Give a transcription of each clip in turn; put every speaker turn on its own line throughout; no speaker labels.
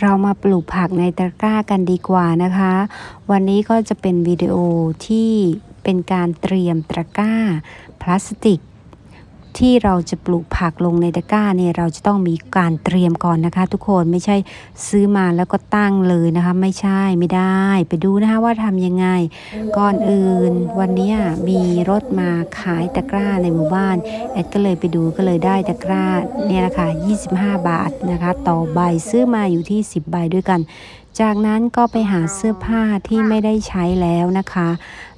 เรามาปลูกผักในตะกร้ากันดีกว่านะคะ วันนี้ก็จะเป็นวิดีโอที่เป็นการเตรียมตะกร้าพลาสติก ที่เราจะปลูกผักลงในตะกร้าเนี่ยเราจะต้องมีการเตรียมก่อนนะคะ ทุกคนไม่ใช่ซื้อมาแล้วก็ตั้งเลยนะคะ ไม่ใช่ไม่ได้ ไปดูนะคะว่าทำยังไง ก่อนอื่นวันนี้มีรถมาขายตะกร้าในหมู่บ้านแอดก็เลยไปดูก็เลยได้ตะกร้าเนี่ยแหละค่ะ25 บาทนะคะ ต่อใบซื้อมาอยู่ที่ 10 ใบด้วยกัน จากนั้นก็ไปหาเสื้อผ้าที่ไม่ได้ใช้แล้วนะคะ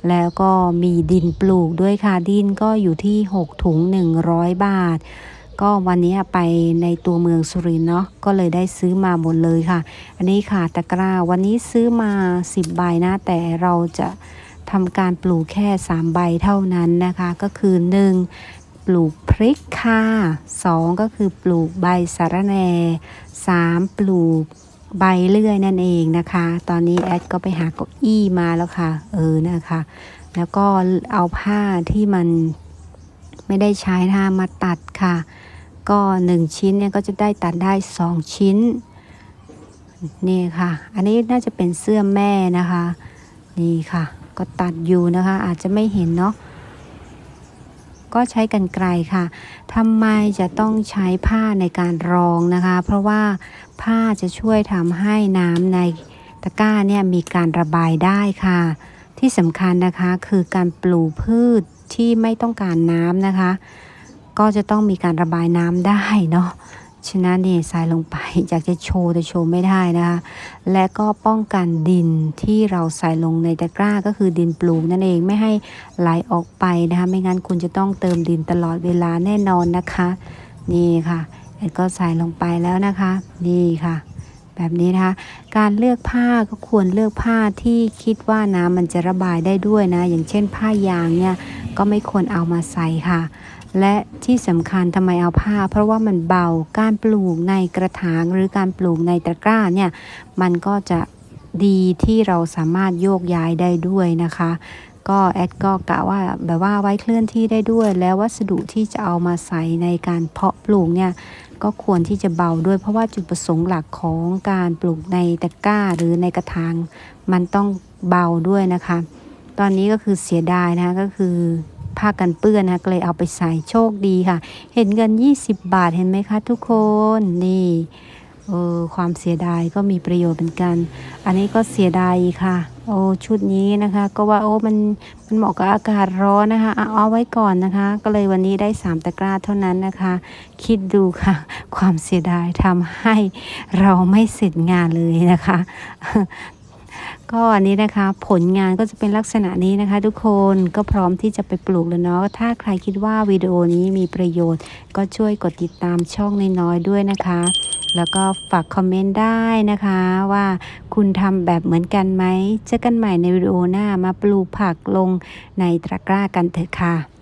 แล้วก็มีดินปลูกด้วยค่ะ ดินก็อยู่ที่ 6 ถุง 100 บาท ก็วันนี้ไปในตัวเมืองสุรินทร์เนาะ ก็เลยได้ซื้อมาหมดเลยค่ะ อันนี้ค่ะตะกร้า วันนี้ซื้อมา 10 ใบนะ แต่เราจะทำการปลูกแค่ 3 ใบเท่านั้นนะคะ ก็คือ 1. ปลูกพริกค่ะ 2 ก็คือปลูกใบสะระแหน่ 3. ปลูก ใบเลื่อยนั่นเองนะคะ ตอนนี้แอดก็ไปหาเก้าอี้มาแล้วค่ะ เออนะคะ แล้วก็เอาผ้าที่มันไม่ได้ใช้ท่ามาตัดค่ะ ก็หนึ่งชิ้นเนี่ยก็จะได้ตัดได้สองชิ้น นี่ค่ะ อันนี้น่าจะเป็นเสื้อแม่นะคะ นี่ค่ะ ก็ตัดอยู่นะคะ อาจจะไม่เห็นเนาะ ก็ใช้กันไกลค่ะทำไมจะต้องใช้ผ้าในการรองนะคะ เพราะว่าผ้าจะช่วยทำให้น้ำในตะกร้าเนี่ยมีการระบายได้ค่ะ ที่สำคัญนะคะคือการปลูกพืชที่ไม่ต้องการน้ำนะคะ ก็จะต้องมีการระบายน้ำได้เนาะ ฉะนั้นนี่ยใส่ลงไปอยากจะโชว์แต่โชว์ไม่ได้นะคะ และก็ป้องกันดินที่เราใส่ลงในตะกร้าก็คือดินปลูกนั่นเองไม่ให้ไหลออกไปนะคะ ไม่งั้นคุณจะต้องเติมดินตลอดเวลาแน่นอนนะคะ นี่ค่ะแอนก็ใส่ลงไปแล้วนะคะ นี่ค่ะ แบบนี้นะคะ การเลือกผ้าก็ควรเลือกผ้าที่คิดว่าน้ำมันจะระบายได้ด้วยนะ อย่างเช่นผ้ายางเนี่ย ก็ไม่ควรเอามาใส่ค่ะ และที่สำคัญทำไมเอาผ้า เพราะว่ามันเบาการปลูกในกระถางหรือการปลูกในตะกร้าเนี่ยมันก็จะดีที่เราสามารถโยกย้ายได้ด้วยนะคะ ก็แอดก็กะว่าแบบว่าไว้เคลื่อนที่ได้ด้วย แล้ววัสดุที่จะเอามาใส่ในการเพาะปลูกเนี่ยก็ควรที่จะเบาด้วยเพราะว่าจุดประสงค์หลักของการปลูกในตะกร้าหรือในกระถาง มันต้องเบาด้วยนะคะ ตอนนี้ก็คือเสียดายนะคะก็คือผ้ากันเปื้อนนะคะก็เลยเอาไปใส่โชคดีค่ะ เห็นเงิน 20 บาทเห็นไหมคะทุกคนนี่เออความเสียดายก็มีประโยชน์เหมือนกัน อันนี้ก็เสียดายค่ะ โอ้ชุดนี้นะคะ ก็ว่าโอ้มันมันเหมาะกับอากาศร้อนนะคะเอาเอาไว้ก่อนนะคะ ก็เลยวันนี้ได้สามตะกร้าเท่านั้นนะคะ คิดดูค่ะ ความเสียดายทำให้เราไม่เสร็จงานเลยนะคะ ก็อันนี้นะคะผลงานก็จะเป็นลักษณะนี้นะคะ ทุกคนก็พร้อมที่จะไปปลูกแล้วเนาะถ้าใครคิดว่าวิดีโอนี้มีประโยชน์ ก็ช่วยกดติดตามช่องน้อยๆด้วยนะคะ แล้วก็ฝากคอมเมนต์ได้นะคะว่าคุณทำแบบเหมือนกันไหมเจอกันใหม่ในวิดีโอหน้ามาปลูกผักลงในตะกร้ากันเถอะค่ะ